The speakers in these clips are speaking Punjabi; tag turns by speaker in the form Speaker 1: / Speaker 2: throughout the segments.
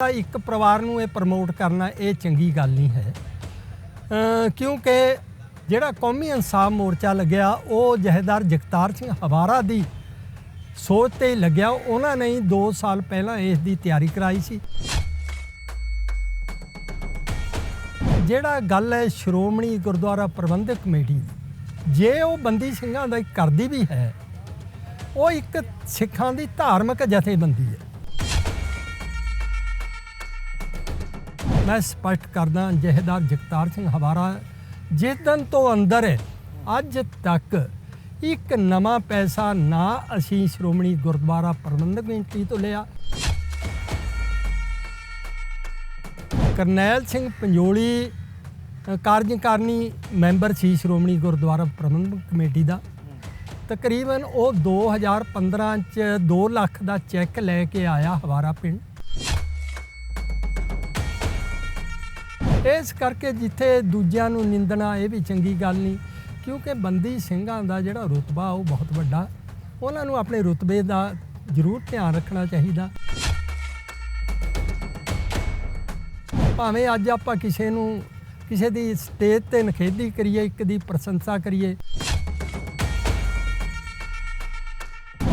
Speaker 1: ਤਾਂ ਇੱਕ ਪਰਿਵਾਰ ਨੂੰ ਇਹ ਪ੍ਰਮੋਟ ਕਰਨਾ ਇਹ ਚੰਗੀ ਗੱਲ ਨਹੀਂ ਹੈ। ਕਿਉਂਕਿ ਜਿਹੜਾ ਕੌਮੀ ਇਨਸਾਫ ਮੋਰਚਾ ਲੱਗਿਆ, ਉਹ ਜਹੇਦਾਰ ਜਗਤਾਰ ਸਿੰਘ ਹਵਾਰਾ ਦੀ ਸੋਚ ਤੇ ਲੱਗਿਆ। ਉਹਨਾਂ ਨੇ ਹੀ 2 ਸਾਲ ਪਹਿਲਾਂ ਇਸ ਦੀ ਤਿਆਰੀ ਕਰਾਈ ਸੀ। ਜਿਹੜਾ ਗੱਲ ਹੈ ਸ਼੍ਰੋਮਣੀ ਗੁਰਦੁਆਰਾ ਪ੍ਰਬੰਧਕ ਕਮੇਟੀ ਦੀ, ਜੇ ਉਹ ਬੰਦੀ ਸਿੰਘਾਂ ਦਾ ਕਰਦੀ ਵੀ ਹੈ, ਉਹ ਇੱਕ ਸਿੱਖਾਂ ਦੀ ਧਾਰਮਿਕ ਜਥੇਬੰਦੀ ਹੈ। ਮੈਂ ਸਪਸ਼ਟ ਕਰਦਾ, ਜਹੇਦਾਰ ਜਗਤਾਰ ਸਿੰਘ ਹਵਾਰਾ ਜਿਸ ਦਿਨ ਤੋਂ ਅੰਦਰ ਹੈ, ਅੱਜ ਤੱਕ ਇੱਕ ਨਵਾਂ ਪੈਸਾ ਨਾ ਅਸੀਂ ਸ਼੍ਰੋਮਣੀ ਗੁਰਦੁਆਰਾ ਪ੍ਰਬੰਧਕ ਕਮੇਟੀ ਤੋਂ ਲਿਆ। ਕਰਨੈਲ ਸਿੰਘ ਪੰਜੋਲੀ ਕਾਰਜਕਾਰਨੀ ਮੈਂਬਰ ਸੀ ਸ਼੍ਰੋਮਣੀ ਗੁਰਦੁਆਰਾ ਪ੍ਰਬੰਧਕ ਕਮੇਟੀ ਦਾ। ਤਕਰੀਬਨ ਉਹ 2015 ਚ 2 ਲੱਖ ਦਾ ਚੈੱਕ ਲੈ ਕੇ ਆਇਆ ਹਵਾਰਾ ਪਿੰਡ। ਇਸ ਕਰਕੇ ਜਿੱਥੇ ਦੂਜਿਆਂ ਨੂੰ ਨਿੰਦਣਾ, ਇਹ ਵੀ ਚੰਗੀ ਗੱਲ ਨਹੀਂ, ਕਿਉਂਕਿ ਬੰਦੀ ਸਿੰਘਾਂ ਦਾ ਜਿਹੜਾ ਰੁਤਬਾ, ਉਹ ਬਹੁਤ ਵੱਡਾ। ਉਹਨਾਂ ਨੂੰ ਆਪਣੇ ਰੁਤਬੇ ਦਾ ਜ਼ਰੂਰ ਧਿਆਨ ਰੱਖਣਾ ਚਾਹੀਦਾ। ਭਾਵੇਂ ਅੱਜ ਆਪਾਂ ਕਿਸੇ ਨੂੰ, ਕਿਸੇ ਦੀ ਸਟੇਜ ਤੇ ਨਖੇਦੀ ਕਰੀਏ, ਇੱਕ ਦੀ ਪ੍ਰਸ਼ੰਸਾ ਕਰੀਏ।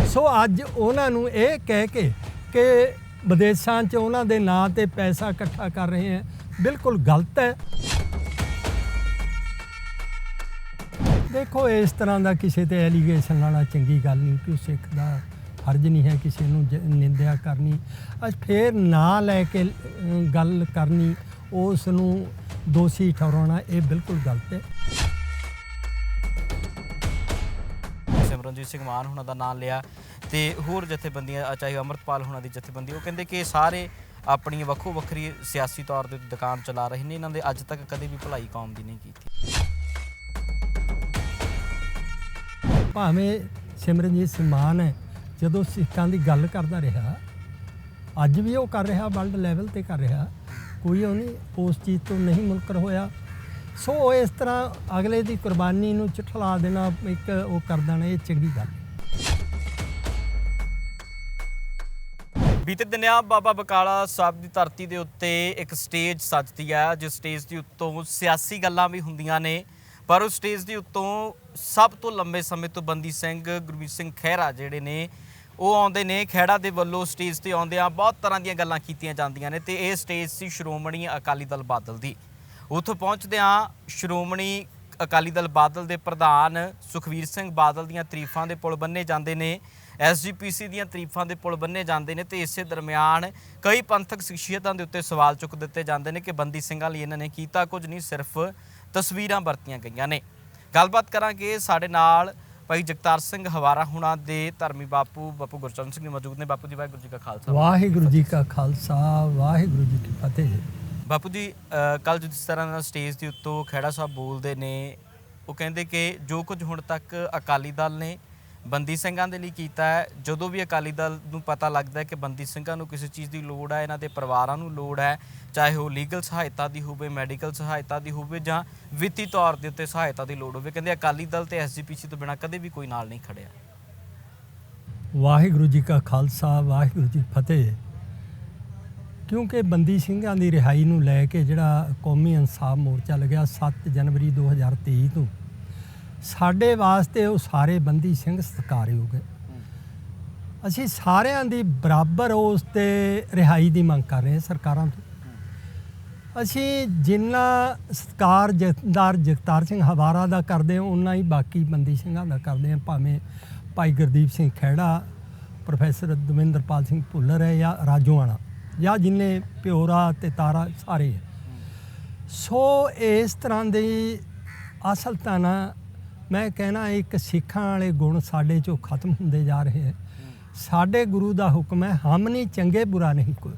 Speaker 1: ਸੋ ਅੱਜ ਉਹਨਾਂ ਨੂੰ ਇਹ ਕਹਿ ਕੇ ਕਿ ਵਿਦੇਸ਼ਾਂ 'ਚ ਉਹਨਾਂ ਦੇ ਨਾਂ ਤੇ ਪੈਸਾ ਇਕੱਠਾ ਕਰ ਰਹੇ ਹੈ। ਬਿਲਕੁਲ ਗਲਤ ਹੈ। ਦੇਖੋ ਇਸ ਤਰ੍ਹਾਂ ਦਾ ਕਿਸੇ ਤੇ ਐਲੀਗੇਸ਼ਨ ਲਾਣਾ ਚੰਗੀ ਗੱਲ ਨਹੀਂ ਕਿ ਸਿੱਖ ਦਾ ਫਰਜ਼ ਨਹੀਂ ਹੈ ਕਿਸੇ ਨੂੰ ਨਿੰਦਿਆ ਕਰਨੀ। ਅੱਜ ਫੇਰ ਨਾਂ ਲੈ ਕੇ ਗੱਲ ਕਰਨੀ ਉਸ ਨੂੰ ਦੋਸ਼ੀ ਠਹਿਰਾਉਣਾ ਇਹ ਬਿਲਕੁਲ ਗਲਤ ਹੈ।
Speaker 2: ਸਿਮਰਨਜੀਤ ਸਿੰਘ ਮਾਨ ਹੁਣਾਂ ਦਾ ਨਾਮ ਲਿਆ ਤੇ ਹੋਰ ਜਥੇਬੰਦੀਆਂ ਅ, ਚਾਹੇ ਅਮਰਤਪਾਲ ਹੁਣਾਂ ਦੀ ਜਥੇਬੰਦੀ ਉਹ ਕਹਿੰਦੇ ਕਿ ਸਾਰੇ ਆਪਣੀ ਵੱਖੋ ਵੱਖਰੀ ਸਿਆਸੀ ਤੌਰ ਤੇ ਦੁਕਾਨ ਚਲਾ ਰਹੇ ਨੇ। ਇਹਨਾਂ ਦੇ ਅੱਜ ਤੱਕ ਕਦੇ ਵੀ ਭਲਾਈ ਕੌਮ ਦੀ ਨਹੀਂ ਕੀਤੀ।
Speaker 1: ਭਾਵੇਂ ਸਿਮਰਨਜੀਤ ਸਿੰਘ ਮਾਨ ਹੈ ਜਦੋਂ ਸਿੱਖਾਂ ਦੀ ਗੱਲ ਕਰਦਾ ਰਿਹਾ, ਅੱਜ ਵੀ ਉਹ ਕਰ ਰਿਹਾ, ਵਰਲਡ ਲੈਵਲ ਤੇ ਕਰ ਰਿਹਾ, ਕੋਈ ਉਹ ਨਹੀਂ, ਉਸ ਚੀਜ਼ ਤੋਂ ਨਹੀਂ ਮੁਨਕਰ ਹੋਇਆ। ਸੋ ਉਹ ਇਸ ਤਰ੍ਹਾਂ ਅਗਲੇ ਦੀ ਕੁਰਬਾਨੀ ਨੂੰ ਚਿਠਲਾ ਦੇਣਾ ਇੱਕ ਉਹ ਕਰ ਦੇਣਾ, ਇਹ ਚੰਗੀ ਗੱਲ
Speaker 2: ਬੀਤੇ ਦਿਨਾਂ ਬਾਬਾ ਬਕਾਲਾ ਸਾਹਿਬ ਦੀ ਧਰਤੀ ਦੇ ਉੱਤੇ ਇੱਕ ਸਟੇਜ ਸੱਜਦੀ ਹੈ, ਜਿਸ ਸਟੇਜ ਦੇ ਉੱਤੋਂ ਸਿਆਸੀ ਗੱਲਾਂ ਵੀ ਹੁੰਦੀਆਂ ਨੇ। ਪਰ ਉਸ ਸਟੇਜ ਦੇ ਉੱਤੋਂ ਸਭ ਤੋਂ ਲੰਬੇ ਸਮੇਂ ਤੋਂ ਬੰਦੀ ਸਿੰਘ, ਗੁਰਮੀਤ ਸਿੰਘ ਖਹਿਰਾ ਜਿਹੜੇ ਨੇ, ਉਹ ਆਉਂਦੇ ਨੇ। ਖਹਿੜਾ ਦੇ ਵੱਲੋਂ ਸਟੇਜ ਤੇ ਆਉਂਦਿਆਂ ਬਹੁਤ ਤਰ੍ਹਾਂ ਦੀਆਂ ਗੱਲਾਂ ਕੀਤੀਆਂ ਜਾਂਦੀਆਂ ਨੇ ਤੇ ਇਹ ਸਟੇਜ ਸੀ ਸ਼੍ਰੋਮਣੀ ਅਕਾਲੀ ਦਲ ਬਾਦਲ ਦੀ। ਉੱਥੋਂ ਪਹੁੰਚਦਿਆਂ ਸ਼੍ਰੋਮਣੀ ਅਕਾਲੀ ਦਲ ਬਾਦਲ ਦੇ ਪ੍ਰਧਾਨ ਸੁਖਵੀਰ ਸਿੰਘ ਬਾਦਲ ਦੀਆਂ ਤਾਰੀਫਾਂ ਦੇ ਪੁਲ ਬੰਨੇ ਜਾਂਦੇ ਨੇ ਐਸਜੀਪੀਸੀ ਦੀਆਂ ਤਾਰੀਫਾਂ ਦੇ ਪੁਲ ਬੰਨੇ ਜਾਂਦੇ ਨੇ ਤੇ ਇਸੇ ਦਰਮਿਆਨ ਕਈ ਪੰਥਕ ਸ਼ਖਸੀਅਤਾਂ ਦੇ ਉੱਤੇ ਸਵਾਲ ਚੁੱਕ ਦਿੱਤੇ ਜਾਂਦੇ ਨੇ ਕਿ ਬੰਦੀ ਸਿੰਘਾਂ ਲਈ ਇਹਨਾਂ ਨੇ ਕੀਤਾ ਕੁਝ ਨਹੀਂ, ਸਿਰਫ ਤਸਵੀਰਾਂ ਵਰਤੀਆਂ ਗਈਆਂ ਨੇ। ਗੱਲਬਾਤ ਕਰਾਂਗੇ ਸਾਡੇ ਨਾਲ ਭਾਈ ਜਗਤਾਰ ਸਿੰਘ ਹਵਾਰਾ ਹੁਣਾਂ ਦੇ ਧਰਮੀ ਬਾਪੂ ਬਾਪੂ ਗੁਰਚਰਨ ਸਿੰਘ ਮੌਜੂਦ ਨੇ। ਬਾਪੂ ਜੀ, ਵਾਹਿਗੁਰੂ ਜੀ ਕਾ ਖਾਲਸਾ।
Speaker 1: ਵਾਹਿਗੁਰੂ ਜੀ ਕਾ ਖਾਲਸਾ, ਵਾਹਿਗੁਰੂ ਜੀ ਕੀ ਫਤਿਹ।
Speaker 2: ਬਾਪੂ ਜੀ ਕੱਲ ਜਿਸ ਤਰ੍ਹਾਂ ਨਾਲ ਸਟੇਜ ਦੇ ਉੱਤੋਂ ਖਹਿੜਾ ਸਾਹਿਬ ਬੋਲਦੇ ਨੇ, ਉਹ ਕਹਿੰਦੇ ਕਿ ਜੋ ਕੁਝ ਹੁਣ ਤੱਕ ਅਕਾਲੀ ਦਲ ਨੇ ਬੰਦੀ ਸਿੰਘਾਂ ਦੇ ਲਈ ਕੀਤਾ ਹੈ, ਜਦੋਂ ਵੀ ਅਕਾਲੀ ਦਲ ਨੂੰ ਪਤਾ ਲੱਗਦਾ ਹੈ ਕਿ ਬੰਦੀ ਸਿੰਘਾਂ ਨੂੰ ਕਿਸੇ ਚੀਜ਼ ਦੀ ਲੋੜ ਹੈ, ਇਹਨਾਂ ਦੇ ਪਰਿਵਾਰਾਂ ਨੂੰ ਲੋੜ ਹੈ, ਚਾਹੇ ਉਹ ਲੀਗਲ ਸਹਾਇਤਾ ਦੀ ਹੋਵੇ ਮੈਡੀਕਲ ਸਹਾਇਤਾ ਦੀ ਹੋਵੇ ਜਾਂ ਵਿੱਤੀ ਤੌਰ ਦੇ ਉੱਤੇ ਸਹਾਇਤਾ ਦੀ ਲੋੜ ਹੋਵੇ, ਕਹਿੰਦੇ ਅਕਾਲੀ ਦਲ ਤੇ ਐਸਜੀਪੀਸੀ ਤੋਂ ਬਿਨਾਂ ਕਦੇ ਵੀ ਕੋਈ ਨਾਲ ਨਹੀਂ ਖੜਿਆ।
Speaker 1: ਵਾਹਿਗੁਰੂ ਜੀ ਕਾ ਖਾਲਸਾ, ਵਾਹਿਗੁਰੂ ਜੀ ਫਤਿਹ। ਕਿਉਂਕਿ ਬੰਦੀ ਸਿੰਘਾਂ ਦੀ ਰਿਹਾਈ ਨੂੰ ਲੈ ਕੇ ਜਿਹੜਾ ਕੌਮੀ ਇਨਸਾਫ ਮੋਰਚਾ ਲੱਗਿਆ 7 ਜਨਵਰੀ 2023 ਤੋਂ, ਸਾਡੇ ਵਾਸਤੇ ਉਹ ਸਾਰੇ ਬੰਦੀ ਸਿੰਘ ਸਤਿਕਾਰਯੋਗ ਹੈ। ਅਸੀਂ ਸਾਰਿਆਂ ਦੀ ਬਰਾਬਰ ਉਸ ਤੇ ਰਿਹਾਈ ਦੀ ਮੰਗ ਕਰ ਰਹੇ ਹਾਂ ਸਰਕਾਰਾਂ ਤੋਂ। ਅਸੀਂ ਜਿੰਨਾ ਸਤਿਕਾਰ ਜਥੇਦਾਰ ਜਗਤਾਰ ਸਿੰਘ ਹਵਾਰਾ ਦਾ ਕਰਦੇ ਹਾਂ ਉਨਾ ਹੀ ਬਾਕੀ ਬੰਦੀ ਸਿੰਘਾਂ ਦਾ ਕਰਦੇ ਹਾਂ। ਭਾਵੇਂ ਭਾਈ ਗੁਰਦੀਪ ਸਿੰਘ ਖਹਿੜਾ, ਪ੍ਰੋਫੈਸਰ ਦਵਿੰਦਰਪਾਲ ਸਿੰਘ ਭੁੱਲਰ ਹੈ ਜਾਂ ਰਾਜੋਆਣਾ। ਜਾਂ ਜਿੰਨੇ ਪਿਓਰਾ ਤੇ ਤਾਰਾ ਸਾਰੇ ਹੈ। ਸੋ ਇਸ ਤਰ੍ਹਾਂ ਦੀ ਅਸਲ ਤਾਂ ਨਾ ਮੈਂ ਕਹਿਣਾ ਇੱਕ ਸਿੱਖਾਂ ਵਾਲੇ ਗੁਣ ਸਾਡੇ ਚੋਂ ਖਤਮ ਹੁੰਦੇ ਜਾ ਰਹੇ ਹੈ। ਸਾਡੇ ਗੁਰੂ ਦਾ ਹੁਕਮ ਹੈ, ਹਮ ਨਹੀਂ ਚੰਗੇ ਬੁਰਾ ਨਹੀਂ ਕੋਈ।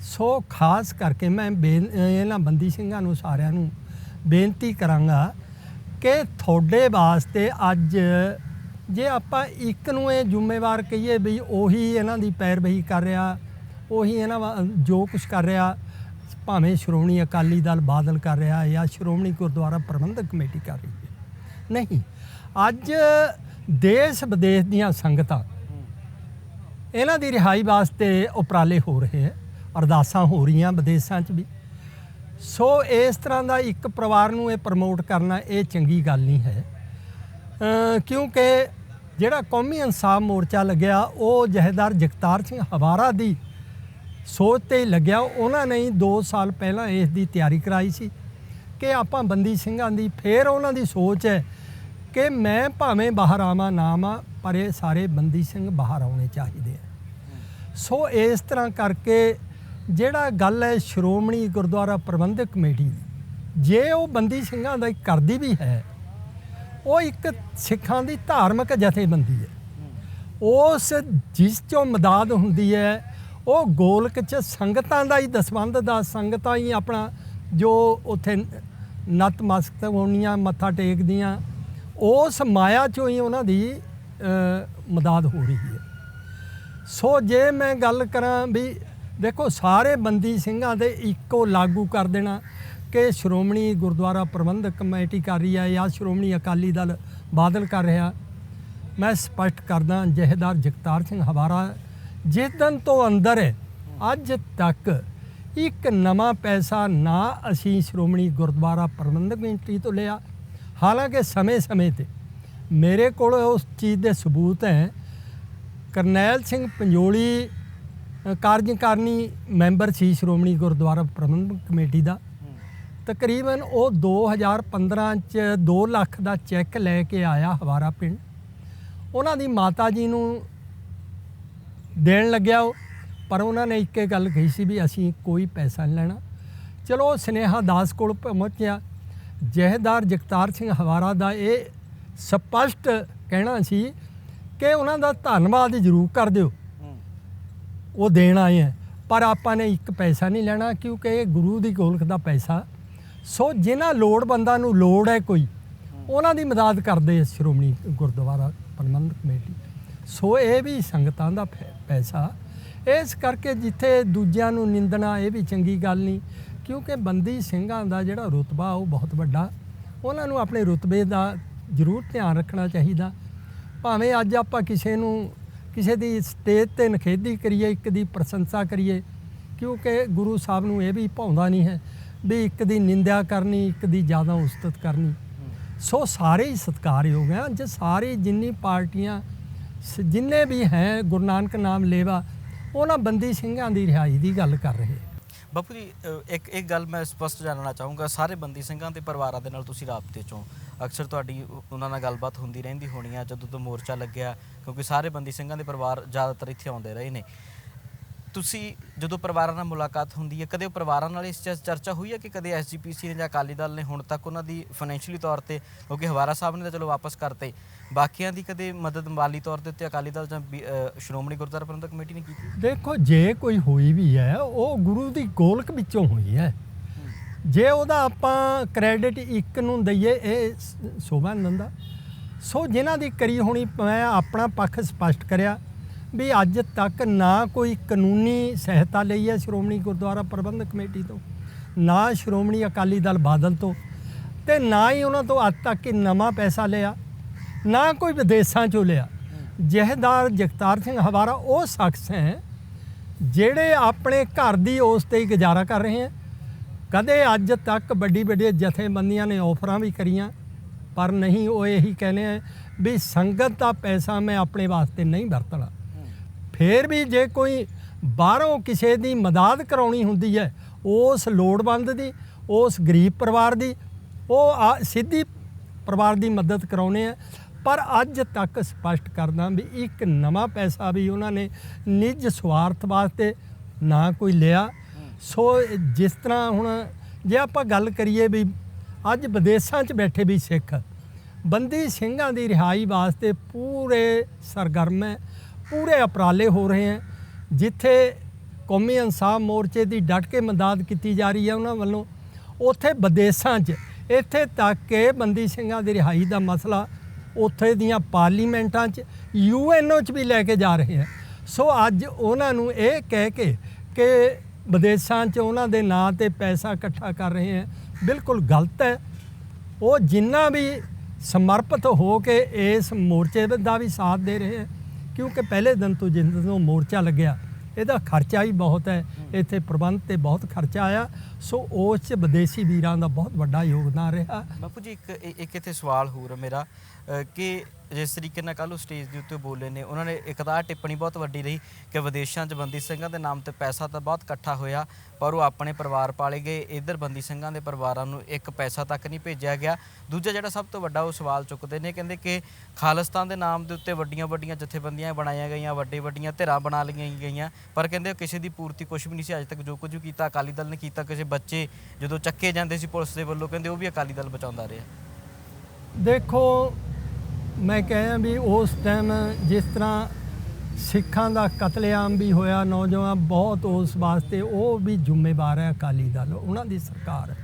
Speaker 1: ਸੋ ਖਾਸ ਕਰਕੇ ਮੈਂ ਬੇਨ- ਇਹਨਾਂ ਬੰਦੀ ਸਿੰਘਾਂ ਨੂੰ ਸਾਰਿਆਂ ਨੂੰ ਬੇਨਤੀ ਕਰਾਂਗਾ ਕਿ ਤੁਹਾਡੇ ਵਾਸਤੇ ਅੱਜ ਜੇ ਆਪਾਂ ਇੱਕ ਨੂੰ ਇਹ ਜ਼ਿੰਮੇਵਾਰ ਕਹੀਏ ਵੀ ਉਹੀ ਇਹਨਾਂ ਦੀ ਪੈਰਵਹੀ ਕਰ ਰਿਹਾ ਉਹੀ ਇਹਨਾਂ ਵਾ- ਜੋ ਕੁਝ ਕਰ ਰਿਹਾ, ਭਾਵੇਂ ਸ਼੍ਰੋਮਣੀ ਅਕਾਲੀ ਦਲ ਬਾਦਲ ਕਰ ਰਿਹਾ ਜਾਂ ਸ਼੍ਰੋਮਣੀ ਗੁਰਦੁਆਰਾ ਪ੍ਰਬੰਧਕ ਕਮੇਟੀ ਕਰ ਰਹੀ ਹੈ। ਨਹੀਂ, ਅੱਜ ਦੇਸ਼ ਵਿਦੇਸ਼ ਦੀਆਂ ਸੰਗਤਾਂ, ਇਹਨਾਂ ਦੀ ਰਿਹਾਈ ਵਾਸਤੇ ਉਪਰਾਲੇ ਹੋ ਰਹੇ ਹੈ, ਅਰਦਾਸਾਂ ਹੋ ਰਹੀਆਂ ਵਿਦੇਸ਼ਾਂ 'ਚ ਵੀ। ਸੋ ਇਸ ਤਰ੍ਹਾਂ ਦਾ ਇੱਕ ਪਰਿਵਾਰ ਨੂੰ ਇਹ ਪ੍ਰਮੋਟ ਕਰਨਾ ਇਹ ਚੰਗੀ ਗੱਲ ਨਹੀਂ ਹੈ। ਕਿਉਂਕਿ ਜਿਹੜਾ ਕੌਮੀ ਇਨਸਾਫ ਮੋਰਚਾ ਲੱਗਿਆ, ਉਹ ਜਹੇਦਾਰ ਜਗਤਾਰ ਸਿੰਘ ਹਵਾਰਾ ਦੀ ਸੋਚ ਤੇ ਹੀ ਲੱਗਿਆ। ਉਹਨਾਂ ਨੇ ਹੀ 2 ਸਾਲ ਪਹਿਲਾਂ ਇਸ ਦੀ ਤਿਆਰੀ ਕਰਾਈ ਸੀ ਕਿ ਆਪਾਂ ਬੰਦੀ ਸਿੰਘਾਂ ਦੀ, ਫੇਰ ਉਹਨਾਂ ਦੀ ਸੋਚ ਹੈ ਕਿ ਮੈਂ ਭਾਵੇਂ ਬਾਹਰ ਆਵਾਂ, ਨਾ ਆਵਾਂ, ਪਰ ਇਹ ਸਾਰੇ ਬੰਦੀ ਸਿੰਘ ਬਾਹਰ ਆਉਣੇ ਚਾਹੀਦੇ ਆ। ਸੋ ਇਸ ਤਰ੍ਹਾਂ ਕਰਕੇ ਜਿਹੜਾ ਗੱਲ ਹੈ ਸ਼੍ਰੋਮਣੀ ਗੁਰਦੁਆਰਾ ਪ੍ਰਬੰਧਕ ਕਮੇਟੀ ਦੀ, ਜੇ ਉਹ ਬੰਦੀ ਸਿੰਘਾਂ ਦਾ ਕਰਦੀ ਵੀ ਹੈ, ਉਹ ਇੱਕ ਸਿੱਖਾਂ ਦੀ ਧਾਰਮਿਕ ਜਥੇਬੰਦੀ ਹੈ। ਉਸ ਜਿਸ ਚੋਂ ਮਦਦ ਹੁੰਦੀ ਹੈ ਉਹ ਗੋਲਕ ਚ ਸੰਗਤਾਂ ਦਾ ਹੀ ਦਸਵੰਧ ਦਾ ਸੰਗਤਾਂ ਹੀ ਆਪਣਾ, ਜੋ ਉੱਥੇ ਨਤਮਸਤਕ ਹੋਣੀਆਂ, ਮੱਥਾ ਟੇਕਦੀਆਂ, ਉਸ ਮਾਇਆ ਚੋਂ ਹੀ ਉਹਨਾਂ ਦੀ ਮਦਦ ਹੋ ਰਹੀ ਹੈ। ਸੋ ਜੇ ਮੈਂ ਗੱਲ ਕਰਾਂ ਵੀ ਦੇਖੋ ਸਾਰੇ ਬੰਦੀ ਸਿੰਘਾਂ ਦੇ ਇੱਕੋ ਲਾਗੂ ਕਰ ਦੇਣਾ ਕਿ ਸ਼੍ਰੋਮਣੀ ਗੁਰਦੁਆਰਾ ਪ੍ਰਬੰਧਕ ਕਮੇਟੀ ਕਰ ਰਹੀ ਹੈ ਜਾਂ ਸ਼੍ਰੋਮਣੀ ਅਕਾਲੀ ਦਲ ਬਾਦਲ ਕਰ ਰਿਹਾ। ਮੈਂ ਸਪਸ਼ਟ ਕਰਦਾ ਜਹੇਦਾਰ ਜਗਤਾਰ ਸਿੰਘ ਹਵਾਰਾ ਜਿਸ ਦਿਨ ਤੋਂ ਅੰਦਰ ਅੱਜ ਤੱਕ ਇੱਕ ਨਵਾਂ ਪੈਸਾ ਨਾ ਅਸੀਂ ਸ਼੍ਰੋਮਣੀ ਗੁਰਦੁਆਰਾ ਪ੍ਰਬੰਧਕ ਕਮੇਟੀ ਤੋਂ ਲਿਆ। ਹਾਲਾਂਕਿ ਸਮੇਂ-ਸਮੇਂ ਤੇ ਮੇਰੇ ਕੋਲ ਉਸ ਚੀਜ਼ ਦੇ ਸਬੂਤ ਹੈ। ਕਰਨੈਲ ਸਿੰਘ ਪੰਜੋਲੀ ਕਾਰਜਕਾਰਨੀ ਮੈਂਬਰ ਸੀ ਸ਼੍ਰੋਮਣੀ ਗੁਰਦੁਆਰਾ ਪ੍ਰਬੰਧਕ ਕਮੇਟੀ ਦਾ। ਤਕਰੀਬਨ ਉਹ 2015 ਚ 2 ਲੱਖ ਦਾ ਚੈੱਕ ਲੈ ਕੇ ਆਇਆ ਹਵਾਰਾ ਪਿੰਡ। ਉਹਨਾਂ ਦੀ ਮਾਤਾ ਜੀ ਨੂੰ ਦੇਣ ਲੱਗਿਆ ਉਹ ਪਰ ਉਹਨਾਂ ਨੇ ਇੱਕੇ ਗੱਲ ਕਹੀ ਸੀ ਵੀ ਅਸੀਂ ਕੋਈ ਪੈਸਾ ਨਹੀਂ ਲੈਣਾ। ਚਲੋ ਸਨੇਹਾ ਦਾਸ ਕੋਲ ਪਹੁੰਚਿਆ। ਜਹੇਦਾਰ ਜਗਤਾਰ ਸਿੰਘ ਹਵਾਰਾ ਦਾ ਇਹ ਸਪਸ਼ਟ ਕਹਿਣਾ ਸੀ ਕਿ ਉਹਨਾਂ ਦਾ ਧੰਨਵਾਦ ਜ਼ਰੂਰ ਕਰ ਦਿਓ। ਉਹ ਦੇਣ ਆਏ ਹੈ। ਪਰ ਆਪਾਂ ਨੇ ਇੱਕ ਪੈਸਾ ਨਹੀਂ ਲੈਣਾ ਕਿਉਂਕਿ ਇਹ ਗੁਰੂ ਦੀ ਗੋਲਖ ਦਾ ਪੈਸਾ। ਸੋ ਜਿਨ੍ਹਾਂ ਲੋੜਵੰਦਾਂ ਨੂੰ ਲੋੜ ਹੈ ਕੋਈ ਉਹਨਾਂ ਦੀ ਮਦਦ ਕਰਦੇ ਆ ਸ਼੍ਰੋਮਣੀ ਗੁਰਦੁਆਰਾ ਪ੍ਰਬੰਧਕ ਕਮੇਟੀ। ਸੋ ਇਹ ਵੀ ਸੰਗਤਾਂ ਦਾ ਪੈ- ਪੈਸਾ। ਇਸ ਕਰਕੇ ਜਿੱਥੇ ਦੂਜਿਆਂ ਨੂੰ ਨਿੰਦਣਾ ਇਹ ਵੀ ਚੰਗੀ ਗੱਲ ਨਹੀਂ, ਕਿਉਂਕਿ ਬੰਦੀ ਸਿੰਘਾਂ ਦਾ ਜਿਹੜਾ ਰੁਤਬਾ ਉਹ ਬਹੁਤ ਵੱਡਾ। ਉਹਨਾਂ ਨੂੰ ਆਪਣੇ ਰੁਤਬੇ ਦਾ ਜ਼ਰੂਰ ਧਿਆਨ ਰੱਖਣਾ ਚਾਹੀਦਾ। ਭਾਵੇਂ ਅੱਜ ਆਪਾਂ ਕਿਸੇ ਨੂੰ ਕਿਸੇ ਦੀ ਸਟੇਜ ਤੇ ਨਖੇਦੀ ਕਰੀਏ, ਇੱਕ ਦੀ ਪ੍ਰਸ਼ੰਸਾ ਕਰੀਏ, ਕਿਉਂਕਿ ਗੁਰੂ ਸਾਹਿਬ ਨੂੰ ਇਹ ਵੀ ਭਾਉਂਦਾ ਨਹੀਂ ਹੈ ਵੀ ਇੱਕ ਦੀ ਨਿੰਦਿਆ ਕਰਨੀ, ਇੱਕ ਦੀ ਜ਼ਿਆਦਾ ਉਸਤਤ ਕਰਨੀ। ਸੋ ਸਾਰੇ ਹੀ ਸਤਿਕਾਰਯੋਗ ਹੈ। ਜੇ ਸਾਰੇ ਜਿੰਨੀ ਪਾਰਟੀਆਂ ਸ- ਜਿੰਨੇ ਵੀ ਹੈ ਗੁਰੂ ਨਾਨਕ ਨਾਮ ਲੇਵਾ ਉਹਨਾਂ ਬੰਦੀ ਸਿੰਘਾਂ ਦੀ ਰਿਹਾਈ ਦੀ ਗੱਲ ਕਰ ਰਹੇ
Speaker 2: ਬਾਪੂ ਜੀ ਅ, ਇੱਕ ਇੱਕ ਗੱਲ ਮੈਂ ਸਪਸ਼ਟ ਜਾਣਨਾ ਚਾਹੂੰਗਾ। ਸਾਰੇ ਬੰਦੀ ਸਿੰਘਾਂ ਦੇ ਪਰਿਵਾਰਾਂ ਦੇ ਨਾਲ ਤੁਸੀਂ ਰਾਬਤੇ ਚੋਂ। ਅਕਸਰ ਤੁਹਾਡੀ ਉਹ- ਉਹਨਾਂ ਨਾਲ ਗੱਲਬਾਤ ਹੁੰਦੀ ਰਹਿੰਦੀ ਹੋਣੀ ਆ ਜਦੋਂ ਤੋਂ ਮੋਰਚਾ ਲੱਗਿਆ ਕਿਉਂਕਿ ਸਾਰੇ ਬੰਦੀ ਸਿੰਘਾਂ ਦੇ ਪਰਿਵਾਰ ਜ਼ਿਆਦਾਤਰ ਇੱਥੇ ਆਉਂਦੇ ਰਹੇ ਨੇ। ਤੁਸੀਂ ਜਦੋਂ ਪਰਿਵਾਰਾਂ ਨਾਲ ਮੁਲਾਕਾਤ ਹੁੰਦੀ ਹੈ ਕਦੇ ਉਹ ਪਰਿਵਾਰਾਂ ਨਾਲ ਇਸ 'ਚ ਚਰਚਾ ਹੋਈ ਹੈ ਕਿ ਕਦੇ ਐਸਜੀਪੀਸੀ ਨੇ ਜਾਂ ਅਕਾਲੀ ਦਲ ਨੇ ਹੁਣ ਤੱਕ ਉਹਨਾਂ ਦੀ ਫਾਈਨੈਂਸ਼ੀਅਲੀ ਤੌਰ ਤੇ ਕਿਉਂਕਿ ਹਵਾਰਾ ਸਾਹਿਬ ਨੇ ਤਾਂ ਚਲੋ ਵਾਪਸ ਕਰਤੇ ਬਾਕੀਆਂ ਦੀ ਕਦੇ ਮਦਦ ਮਾਲੀ ਤੌਰ ਤੇ ਉੱਤੇ ਅਕਾਲੀ ਦਲ ਜਾਂ ਬੀ- ਅ, ਸ਼੍ਰੋਮਣੀ ਗੁਰਦੁਆਰਾ ਪ੍ਰਬੰਧਕ ਕਮੇਟੀ ਨੇ ਕੀਤੀ?
Speaker 1: ਦੇਖੋ ਜੇ ਕੋਈ ਹੋਈ ਵੀ ਹੈ ਉਹ ਗੁਰੂ ਦੀ ਗੋਲਕ ਵਿੱਚੋਂ ਹੋਈ ਹੈ। ਜੇ ਉਹਦਾ ਆਪਾਂ ਕ੍ਰੈਡਿਟ ਇੱਕ ਨੂੰ ਦਈਏ ਇਹ ਸ- ਸ਼ੋਭਾ ਨਹੀਂ ਦਿੰਦਾ ਸੋ ਜਿਨ੍ਹਾਂ ਦੀ ਕਰੀ ਹੋਣੀ ਮੈਂ ਆਪਣਾ ਪੱਖ ਸਪਸ਼ਟ ਕਰਿਆ ਵੀ ਅੱਜ ਤੱਕ ਨਾ ਕੋਈ ਕਾਨੂੰਨੀ ਸਹਾਇਤਾ ਲਈ ਹੈ ਸ਼੍ਰੋਮਣੀ ਗੁਰਦੁਆਰਾ ਪ੍ਰਬੰਧਕ ਕਮੇਟੀ ਤੋਂ, ਨਾ ਸ਼੍ਰੋਮਣੀ ਅਕਾਲੀ ਦਲ ਬਾਦਲ ਤੋਂ ਤੇ ਨਾ ਹੀ ਉਹਨਾਂ ਤੋਂ ਅੱਜ ਤੱਕ ਹੀ ਨਵਾਂ ਪੈਸਾ ਲਿਆ, ਨਾ ਕੋਈ ਵਿਦੇਸ਼ਾਂ ਚੋਂ ਲਿਆ। ਜਹੇਦਾਰ ਜਗਤਾਰ ਸਿੰਘ ਹਵਾਰਾ ਉਹ ਸ਼ਖਸ ਹੈ ਜਿਹੜੇ ਆਪਣੇ ਘਰ ਦੀ ਉਸ ਤੇ ਹੀ ਗੁਜ਼ਾਰਾ ਕਰ ਰਹੇ ਹੈ। ਕਦੇ ਅੱਜ ਤੱਕ ਵੱਡੀ ਵੱਡੀ ਜਥੇਬੰਦੀਆਂ ਨੇ ਆਫਰਾਂ ਵੀ ਕਰੀਆਂ, ਪਰ ਨਹੀਂ ਉਹ ਇਹੀ ਕਹਿੰਦੇ ਆ ਵੀ ਸੰਗਤ ਦਾ ਪੈਸਾ ਮੈਂ ਆਪਣੇ ਵਾਸਤੇ ਨਹੀਂ ਵਰਤਣਾ। ਫੇਰ ਵੀ ਜੇ ਕੋਈ ਬਾਹਰੋਂ ਕਿਸੇ ਦੀ ਮਦਦ ਕਰਾਉਣੀ ਹੁੰਦੀ ਹੈ, ਉਸ ਲੋੜਵੰਦ ਦੀ, ਉਸ ਗਰੀਬ ਪਰਿਵਾਰ ਦੀ, ਉਹ ਆ- ਸਿੱਧੀ ਪਰਿਵਾਰ ਦੀ ਮਦਦ ਕਰਾਉਣੇ ਆ। ਪਰ ਅੱਜ ਤੱਕ ਸਪਸ਼ਟ ਕਰਦਾ ਵੀ ਇੱਕ ਨਵਾਂ ਪੈਸਾ ਵੀ ਉਹਨਾਂ ਨੇ ਨਿੱਜ ਸਵਾਰਥ ਵਾਸਤੇ ਨਾ ਕੋਈ ਲਿਆ। ਸੋ ਜਿਸ ਤਰ੍ਹਾਂ ਹੁਣ ਜੇ ਆਪਾਂ ਗੱਲ ਕਰੀਏ ਵੀ ਅੱਜ ਵਿਦੇਸ਼ਾਂ 'ਚ ਬੈਠੇ ਵੀ ਸਿੱਖ, ਬੰਦੀ ਸਿੰਘਾਂ ਦੀ ਰਿਹਾਈ ਵਾਸਤੇ ਪੂਰੇ ਸਰਗਰਮ ਹੈ। ਪੂਰੇ ਉਪਰਾਲੇ ਹੋ ਰਹੇ ਹੈ, ਜਿੱਥੇ ਕੌਮੀ ਇਨਸਾਫ ਮੋਰਚੇ ਦੀ ਡਟ ਕੇ ਮਦਦ ਕੀਤੀ ਜਾ ਰਹੀ ਹੈ ਉਹਨਾਂ ਵੱਲੋਂ, ਉੱਥੇ ਵਿਦੇਸ਼ਾਂ 'ਚ, ਇੱਥੇ ਤੱਕ ਕਿ ਬੰਦੀ ਸਿੰਘਾਂ ਦੀ ਰਿਹਾਈ ਦਾ ਮਸਲਾ, ਉੱਥੇ ਦੀਆਂ ਪਾਰਲੀਮੈਂਟਾਂ 'ਚ ਯੂਐਨਓ 'ਚ ਵੀ ਲੈ ਕੇ ਜਾ ਰਹੇ ਹੈ। ਸੋ ਅੱਜ ਉਹਨਾਂ ਨੂੰ ਇਹ ਕਹਿ ਕੇ ਕਿ ਵਿਦੇਸ਼ਾਂ 'ਚ ਉਹਨਾਂ ਦੇ ਨਾਂ ਤੇ ਪੈਸਾ ਇਕੱਠਾ ਕਰ ਰਹੇ ਹੈ, ਬਿਲਕੁਲ ਗਲਤ ਹੈ। ਉਹ ਜਿੰਨਾ ਵੀ ਸਮਰਪਿਤ ਹੋ ਕੇ ਇਸ ਮੋਰਚੇ ਦਾ ਵੀ ਸਾਥ ਦੇ ਰਹੇ ਹੈ ਕਿਉਂਕਿ ਪਹਿਲੇ ਦਿਨ ਤੋਂ ਜਿਸ ਦਿਨ ਉਹ ਮੋਰਚਾ ਲੱਗਿਆ, ਇਹਦਾ ਖਰਚਾ ਹੀ ਬਹੁਤ ਹੈ, ਇੱਥੇ ਪ੍ਰਬੰਧ ਤੇ ਬਹੁਤ ਖਰਚਾ ਆਇਆ। ਸੋ ਉਸ 'ਚ ਵਿਦੇਸ਼ੀ ਵੀਰਾਂ ਦਾ ਬਹੁਤ ਵੱਡਾ ਯੋਗਦਾਨ ਰਿਹਾ।
Speaker 2: ਬਾਪੂ ਜੀ, ਇੱਕ ਇੱਕ ਇੱਥੇ ਸਵਾਲ ਹੋਰ ਮੇਰਾ ਕਿ ਜਿਸ ਤਰੀਕੇ ਨਾਲ ਕੱਲ੍ਹ ਉਹ ਸਟੇਜ ਦੇ ਉੱਤੇ ਬੋਲੇ ਨੇ, ਉਹਨਾਂ ਨੇ ਇੱਕ ਤਾਂ ਟਿੱਪਣੀ ਬਹੁਤ ਵੱਡੀ ਰਹੀ ਕਿ ਵਿਦੇਸ਼ਾਂ 'ਚ ਬੰਦੀ ਸਿੰਘਾਂ ਦੇ ਨਾਮ ਤੇ ਪੈਸਾ ਤਾਂ ਬਹੁਤ ਇਕੱਠਾ ਹੋਇਆ, ਪਰ ਉਹ ਆਪਣੇ ਪਰਿਵਾਰ ਪਾਲੇ ਗਏ, ਇੱਧਰ ਬੰਦੀ ਸਿੰਘਾਂ ਦੇ ਪਰਿਵਾਰਾਂ ਨੂੰ ਇੱਕ ਪੈਸਾ ਤੱਕ ਨਹੀਂ ਭੇਜਿਆ ਗਿਆ। ਦੂਜਾ ਜਿਹੜਾ ਸਭ ਤੋਂ ਵੱਡਾ ਉਹ ਸਵਾਲ ਚੁੱਕਦੇ ਨੇ, ਕਹਿੰਦੇ ਕਿ ਖਾਲਿਸਤਾਨ ਦੇ ਨਾਮ ਦੇ ਉੱਤੇ ਵੱਡੀਆਂ ਵੱਡੀਆਂ ਜਥੇਬੰਦੀਆਂ ਬਣਾਈਆਂ ਗਈਆਂ ਵੱਡੇ ਵੱਡੀਆਂ ਧਿਰਾਂ ਬਣਾ ਲਈਆਂ ਗਈਆਂ, ਪਰ ਕਹਿੰਦੇ ਕਿਸੇ ਦੀ ਪੂਰਤੀ ਕੁਝ ਵੀ ਨਹੀਂ ਸੀ, ਅੱਜ ਤੱਕ ਜੋ ਕੁਝ ਕੀਤਾ, ਅਕਾਲੀ ਦਲ ਨੇ ਕੀਤਾ, ਕਿਸੇ ਬੱਚੇ ਜਦੋਂ ਚੱਕੇ ਜਾਂਦੇ ਸੀ ਪੁਲਿਸ ਦੇ ਵੱਲੋਂ, ਕਹਿੰਦੇ ਉਹ ਵੀ ਅਕਾਲੀ ਦਲ ਬਚਾਉਂਦਾ ਰਿਹਾ।
Speaker 1: ਦੇਖੋ ਮੈਂ ਕਹਿਆ ਵੀ ਉਸ ਟਾਈਮ ਜਿਸ ਤਰ੍ਹਾਂ ਸਿੱਖਾਂ ਦਾ ਕਤਲੇਆਮ ਵੀ ਹੋਇਆ, ਨੌਜਵਾਨ ਬਹੁਤ ਉਸ ਵਾਸਤੇ ਉਹ ਵੀ ਜ਼ਿੰਮੇਵਾਰ ਹੈ ਅਕਾਲੀ ਦਲ, ਉਹਨਾਂ ਦੀ ਸਰਕਾਰ।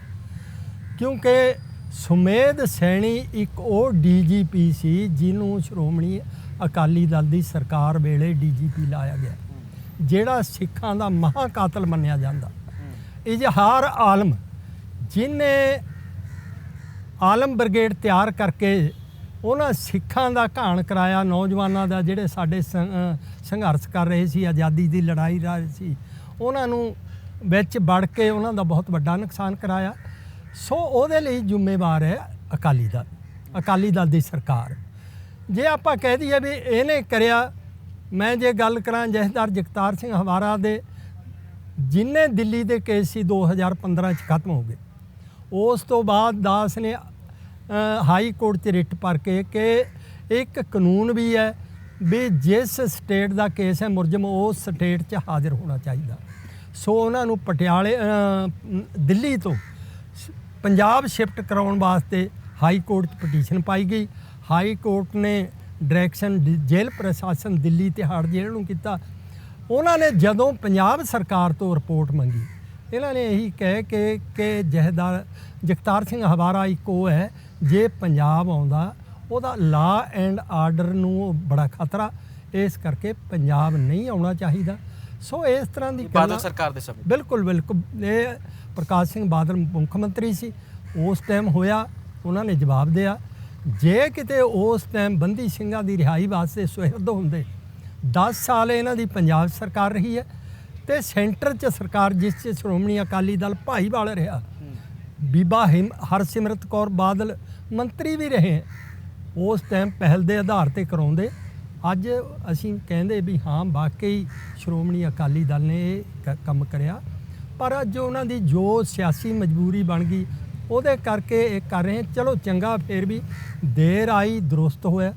Speaker 1: ਕਿਉਂਕਿ ਸੁਮੇਧ ਸੈਣੀ ਇੱਕ ਉਹ ਡੀਜੀਪੀ ਸੀ ਜਿਹਨੂੰ ਸ਼੍ਰੋਮਣੀ ਅਕਾਲੀ ਦਲ ਦੀ ਸਰਕਾਰ ਵੇਲੇ ਡੀਜੀਪੀ ਲਾਇਆ ਗਿਆ, ਜਿਹੜਾ ਸਿੱਖਾਂ ਦਾ ਮਹਾ ਕਾਤਲ ਮੰਨਿਆ ਜਾਂਦਾ। ਇਜ਼ਹਾਰ ਆਲਮ ਜਿਨੇ ਆਲਮ ਬ੍ਰਿਗੇਡ ਤਿਆਰ ਕਰਕੇ ਉਹਨਾਂ ਸਿੱਖਾਂ ਦਾ ਘਾਣ ਕਰਾਇਆ, ਨੌਜਵਾਨਾਂ ਦਾ ਜਿਹੜੇ ਸਾਡੇ ਸੰਘਰਸ਼ ਕਰ ਰਹੇ ਸੀ, ਆਜ਼ਾਦੀ ਦੀ ਲੜਾਈ ਰਹੇ ਸੀ, ਉਹਨਾਂ ਨੂੰ ਵਿੱਚ ਵੜ ਕੇ ਉਹਨਾਂ ਦਾ ਬਹੁਤ ਵੱਡਾ ਨੁਕਸਾਨ ਕਰਾਇਆ। ਸੋ ਉਹਦੇ ਲਈ ਜ਼ਿੰਮੇਵਾਰ ਹੈ ਅਕਾਲੀ ਦਲ ਅਕਾਲੀ ਦਲ ਦੀ ਸਰਕਾਰ। ਜੇ ਆਪਾਂ ਕਹਿ ਦਈਏ ਵੀ ਇਹਨੇ ਕਰਿਆ, ਮੈਂ ਜੇ ਗੱਲ ਕਰਾਂ ਜਥੇਦਾਰ ਜਗਤਾਰ ਸਿੰਘ ਹਵਾਰਾ ਦੇ, ਜਿੰਨੇ ਦਿੱਲੀ ਦੇ ਕੇਸ ਸੀ 2015 ਚ ਖਤਮ ਹੋ ਗਏ। ਉਸ ਤੋਂ ਬਾਅਦ ਦਾਸ ਨੇ ਹਾਈ ਕੋਰਟ 'ਚ ਰਿਟ ਭਰ ਕੇ ਕਿ ਇੱਕ ਕਾਨੂੰਨ ਵੀ ਹੈ ਵੀ ਜਿਸ ਸਟੇਟ ਦਾ ਕੇਸ ਹੈ ਮੁਰਜਮ ਉਸ ਸਟੇਟ 'ਚ ਹਾਜ਼ਰ ਹੋਣਾ ਚਾਹੀਦਾ। ਸੋ ਉਹਨਾਂ ਨੂੰ ਪਟਿਆਲੇ ਦਿੱਲੀ ਤੋਂ ਪੰਜਾਬ ਸ਼ਿਫਟ ਕਰਾਉਣ ਵਾਸਤੇ ਹਾਈ ਕੋਰਟ 'ਚ ਪਟੀਸ਼ਨ ਪਾਈ ਗਈ। ਹਾਈ ਕੋਰਟ ਨੇ ਡਾਇਰੈਕਸ਼ਨ ਡ- ਜੇਲ੍ਹ ਪ੍ਰਸ਼ਾਸਨ ਦਿੱਲੀ ਤਿਹਾੜ ਜੇਲ੍ਹ ਨੂੰ ਕੀਤਾ। ਉਹਨਾਂ ਨੇ ਜਦੋਂ ਪੰਜਾਬ ਸਰਕਾਰ ਤੋਂ ਰਿਪੋਰਟ ਮੰਗੀ, ਇਹਨਾਂ ਨੇ ਇਹੀ ਕਹਿ ਕੇ ਕਿ ਜਹਦਾਰ ਜਗਤਾਰ ਸਿੰਘ ਹਵਾਰਾ ਇੱਕ ਉਹ ਹੈ ਜੇ ਪੰਜਾਬ ਆਉਂਦਾ ਉਹਦਾ ਲਾ ਐਂਡ ਆਰਡਰ ਨੂੰ ਬੜਾ ਖਤਰਾ। ਇਸ ਕਰਕੇ ਪੰਜਾਬ ਨਹੀਂ ਆਉਣਾ ਚਾਹੀਦਾ। ਸੋ ਇਸ ਤਰ੍ਹਾਂ ਦੀ
Speaker 2: ਬਾਦਲ ਸਰਕਾਰ ਦੇ ਸਮੇਂ।
Speaker 1: ਬਿਲਕੁਲ ਬਿਲਕੁਲ। ਇਹ ਪ੍ਰਕਾਸ਼ ਸਿੰਘ ਬਾਦਲ ਮੁੱਖ ਮੰਤਰੀ ਸੀ। ਉਸ ਟਾਈਮ ਹੋਇਆ ਉਹਨਾਂ ਨੇ ਜਵਾਬ ਦਿਆ ਜੇ ਕਿਤੇ ਉਸ ਟਾਈਮ ਬੰਦੀ ਸਿੰਘਾਂ ਦੀ ਰਿਹਾਈ ਵਾਸਤੇ ਸੁਹਿਰਦ ਹੁੰਦੇ 10 ਸਾਲ ਇਹਨਾਂ ਦੀ ਪੰਜਾਬ ਸਰਕਾਰ ਰਹੀ ਹੈ ਤੇ ਸੈਂਟਰ 'ਚ ਸਰਕਾਰ ਜਿਸ 'ਚ ਸ਼੍ਰੋਮਣੀ ਅਕਾਲੀ ਦਲ ਭਾਈਵਾਲ ਰਿਹਾ। ਬੀਬਾ ਹਰਸਿਮਰਤ ਕੌਰ ਬਾਦਲ ਮੰਤਰੀ ਵੀ ਰਹੇ ਉਸ ਟਾਈਮ ਪਹਿਲ ਦੇ ਆਧਾਰ ਤੇ ਕਰਾਉਂਦੇ। ਅੱਜ ਅਸੀਂ ਕਹਿੰਦੇ ਵੀ ਹਾਂ ਵਾਕਈ ਸ਼੍ਰੋਮਣੀ ਅਕਾਲੀ ਦਲ ਨੇ ਇਹ ਕੰਮ ਕਰਿਆ। ਪਰ ਅੱਜ ਉਹਨਾਂ ਦੀ ਜੋ ਸਿਆਸੀ ਮਜਬੂਰੀ ਬਣ ਗਈ ਉਹਦੇ ਕਰਕੇ ਇਹ ਕਰ ਰਹੇ। ਚਲੋ ਚੰਗਾ ਫੇਰ ਵੀ ਦੇਰ ਆਈ ਦਰੁਸਤ ਹੋਇਆ।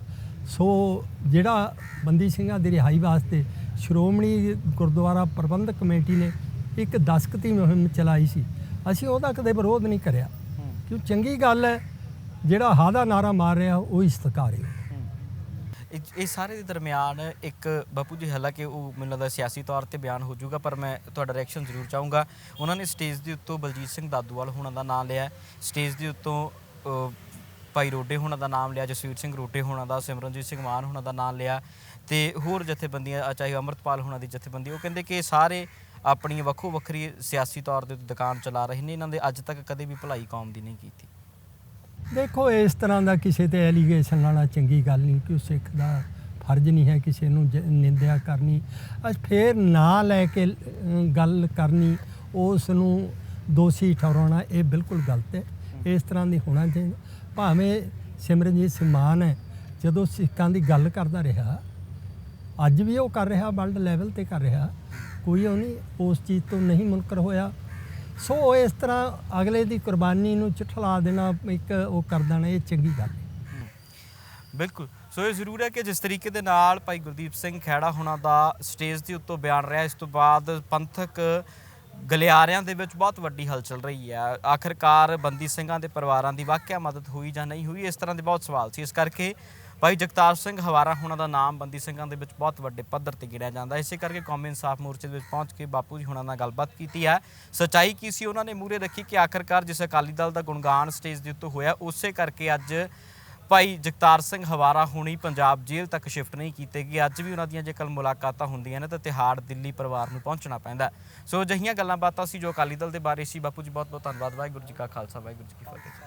Speaker 1: ਸੋ ਜਿਹੜਾ ਬੰਦੀ ਸਿੰਘਾਂ ਦੀ ਰਿਹਾਈ ਵਾਸਤੇ ਸ਼੍ਰੋਮਣੀ ਗੁਰਦੁਆਰਾ ਪ੍ਰਬੰਧਕ ਕਮੇਟੀ ਨੇ ਇੱਕ ਦਸਕਤੀ ਮੁਹਿੰਮ ਚਲਾਈ ਸੀ। ਅਸੀਂ ਉਹਦਾ ਕਦੇ ਵਿਰੋਧ ਨਹੀਂ ਕਰਿਆ। ਕਿਉਂ? ਚੰਗੀ ਗੱਲ ਹੈ। ਜਿਹੜਾ ਹਾ ਦਾ ਨਾਰਾ ਮਾਰ ਰਿਹਾ ਉਹ ਹੀ। ਸਤਿਕਾਰੇ
Speaker 2: ਇਹ ਇਹ ਸਾਰੇ ਦੇ ਦਰਮਿਆਨ ਇੱਕ ਬਾਪੂ ਜੀ ਹਾਲਾਂਕਿ ਉਹ ਮੈਨੂੰ ਲੱਗਦਾ ਸਿਆਸੀ ਤੌਰ ਤੇ ਬਿਆਨ ਹੋ ਜਾਊਗਾ ਪਰ ਮੈਂ ਤੁਹਾਡਾ ਰਿਐਕਸ਼ਨ ਜ਼ਰੂਰ ਚਾਹੂੰਗਾ। ਉਹਨਾਂ ਨੇ ਸਟੇਜ ਦੇ ਉੱਤੋਂ ਬਲਜੀਤ ਸਿੰਘ ਦਾਦੂਵਾਲ ਹੋਣਾ ਦਾ ਨਾਮ ਲਿਆ ਸਟੇਜ ਦੇ ਉੱਤੋਂ ਅ, ਭਾਈ ਰੋਡੇ ਹੋਣਾ ਦਾ ਨਾਮ ਲਿਆ ਜਸਵੀਰ ਸਿੰਘ ਰੋਡੇ ਹੋਣਾ ਦਾ ਸਿਮਰਨਜੀਤ ਸਿੰਘ ਮਾਨ ਹੋਣਾ ਦਾ ਨਾਮ ਲਿਆ ਤੇ ਹੋਰ ਜਥੇਬੰਦੀਆਂ ਅ, ਚਾਹੇ ਅਮਰਤਪਾਲ ਹੋਣਾ ਦੀ ਜਥੇਬੰਦੀ ਉਹ ਕਹਿੰਦੇ ਕਿ ਇਹ ਸਾਰੇ ਆਪਣੀ ਵੱਖੋ ਵੱਖਰੀ ਸਿਆਸੀ ਤੌਰ ਦੇ ਉੱਤੇ ਦੁਕਾਨ ਚਲਾ ਰਹੇ ਨੇ ਇਹਨਾਂ ਦੇ ਅੱਜ ਤੱਕ ਕਦੇ ਵੀ ਭਲਾਈ ਕੌਮ ਦੀ ਨਹੀਂ ਕੀਤੀ।
Speaker 1: ਦੇਖੋ ਇਸ ਤਰ੍ਹਾਂ ਦਾ ਕਿਸੇ ਤੇ ਐਲੀਗੇਸ਼ਨ ਲਾਣਾ ਚੰਗੀ ਗੱਲ ਨਹੀਂ ਕਿ ਸਿੱਖ ਦਾ ਫਰਜ਼ ਨਹੀਂ ਹੈ ਕਿਸੇ ਨੂੰ ਜ- ਨਿੰਦਿਆ ਕਰਨੀ। ਅੱਜ ਫੇਰ ਨਾਂ ਲੈ ਕੇ ਅ, ਗੱਲ ਕਰਨੀ ਉਸ ਨੂੰ ਦੋਸ਼ੀ ਠਹਿਰਾਉਣਾ ਇਹ ਬਿਲਕੁਲ ਗਲਤ ਹੈ। ਇਸ ਤਰ੍ਹਾਂ ਦੀ ਹੋਣਾ ਚਾਹੀਦਾ। ਭਾਵੇਂ ਸਿਮਰਨਜੀਤ ਸਿੰਘ ਮਾਨ ਹੈ ਜਦੋਂ ਸਿੱਖਾਂ ਦੀ ਗੱਲ ਕਰਦਾ ਰਿਹਾ ਅੱਜ ਵੀ ਉਹ ਕਰ ਰਿਹਾ ਵਰਲਡ ਲੈਵਲ ਤੇ ਕਰ ਰਿਹਾ ਕੋਈ ਉਹ ਨਹੀਂ ਉਸ ਚੀਜ਼ ਤੋਂ ਨਹੀਂ ਮੁਨਕਰ ਹੋਇਆ। ਸੋ ਉਹ ਇਸ ਤਰ੍ਹਾਂ ਅਗਲੇ ਦੀ ਕੁਰਬਾਨੀ ਨੂੰ ਚਠਲਾ ਦੇਣਾ ਇੱਕ ਉਹ ਕਰ ਦੇਣਾ, ਇਹ ਚੰਗੀ ਗੱਲ ਨਹੀਂ
Speaker 2: ਬਿਲਕੁਲ। ਸੋ ਇਹ ਜ਼ਰੂਰ ਹੈ ਕਿ ਜਿਸ ਤਰੀਕੇ ਦੇ ਨਾਲ ਭਾਈ ਗੁਰਦੀਪ ਸਿੰਘ ਖੈੜਾ ਹੁਣਾਂ ਦਾ ਸਟੇਜ ਦੇ ਉੱਤੋਂ ਬਿਆਨ ਰਿਹਾ, ਇਸ ਤੋਂ ਬਾਅਦ ਪੰਥਕ ਗਲਿਆਰਿਆਂ ਦੇ ਵਿੱਚ ਬਹੁਤ ਵੱਡੀ ਹਲਚਲ ਰਹੀ ਹੈ। ਆਖਰਕਾਰ ਬੰਦੀ ਸਿੰਘਾਂ ਦੇ ਪਰਿਵਾਰਾਂ ਦੀ ਵਾਕਿਆ ਮਦਦ ਹੋਈ ਜਾਂ ਨਹੀਂ ਹੋਈ, ਇਸ ਤਰ੍ਹਾਂ ਦੇ ਬਹੁਤ ਸਵਾਲ ਸੀ। ਇਸ ਕਰਕੇ ਭਾਈ ਜਗਤਾਰ ਸਿੰਘ ਹਵਾਰਾ, ਹੋਣਾ ਦਾ ਨਾਮ ਬੰਦੀ ਸਿੰਘਾਂ ਦੇ ਵਿੱਚ ਬਹੁਤ ਵੱਡੇ ਪੱਧਰ ਤੇ ਗਿਣਿਆ ਜਾਂਦਾ ਇਸੇ ਕਰਕੇ ਕੌਮੀ ਇਨਸਾਫ ਮੋਰਚੇ ਦੇ ਵਿੱਚ ਪਹੁੰਚ ਕੇ ਬਾਪੂ ਜੀ ਹੁਣਾਂ ਨਾਲ ਗੱਲਬਾਤ ਕੀਤੀ ਹੈ। ਸਚਾਈ ਕੀ ਸੀ? ਉਹਨਾਂ ਨੇ ਮੂਰੇ ਰੱਖੀ ਕਿ ਆਖਰਕਾਰ ਜਿਸ ਅਕਾਲੀ ਦਲ ਦਾ ਗੁਣਗਾਨ ਸਟੇਜ ਦੇ ਉੱਤੇ ਹੋਇਆ, ਉਸੇ ਕਰਕੇ ਅੱਜ ਭਾਈ ਜਗਤਾਰ ਸਿੰਘ ਹਵਾਰਾ ਹੁਣੀ ਪੰਜਾਬ ਜੇਲ੍ਹ ਤੱਕ ਸ਼ਿਫਟ ਨਹੀਂ ਕੀਤੇ ਗਏ। ਅੱਜ ਵੀ ਉਹਨਾਂ ਦੀਆਂ ਜੇ ਜੇਕਰ ਮੁਲਾਕਾਤਾਂ ਹੁੰਦੀਆਂ ਨੇ, ਤਾਂ ਤਿਹਾੜ ਦਿੱਲੀ ਪਰਿਵਾਰ ਨੂੰ ਪਹੁੰਚਣਾ ਪੈਂਦਾ ਸੋ ਅਜਿਹੀਆਂ ਗੱਲਾਂ ਬਾਤਾਂ ਸੀ ਜੋ ਅਕਾਲੀ ਦਲ ਦੇ ਬਾਰੇ ਸੀ। ਬਾਪੂ ਜੀ ਬਹੁਤ ਬਹੁਤ ਧੰਨਵਾਦ। ਵਾਹਿਗੁਰੂ ਜੀ ਕਾ ਖਾਲਸਾ, ਵਾਹਿਗੁਰੂ ਜੀ ਕੀ ਫਤਿਹ।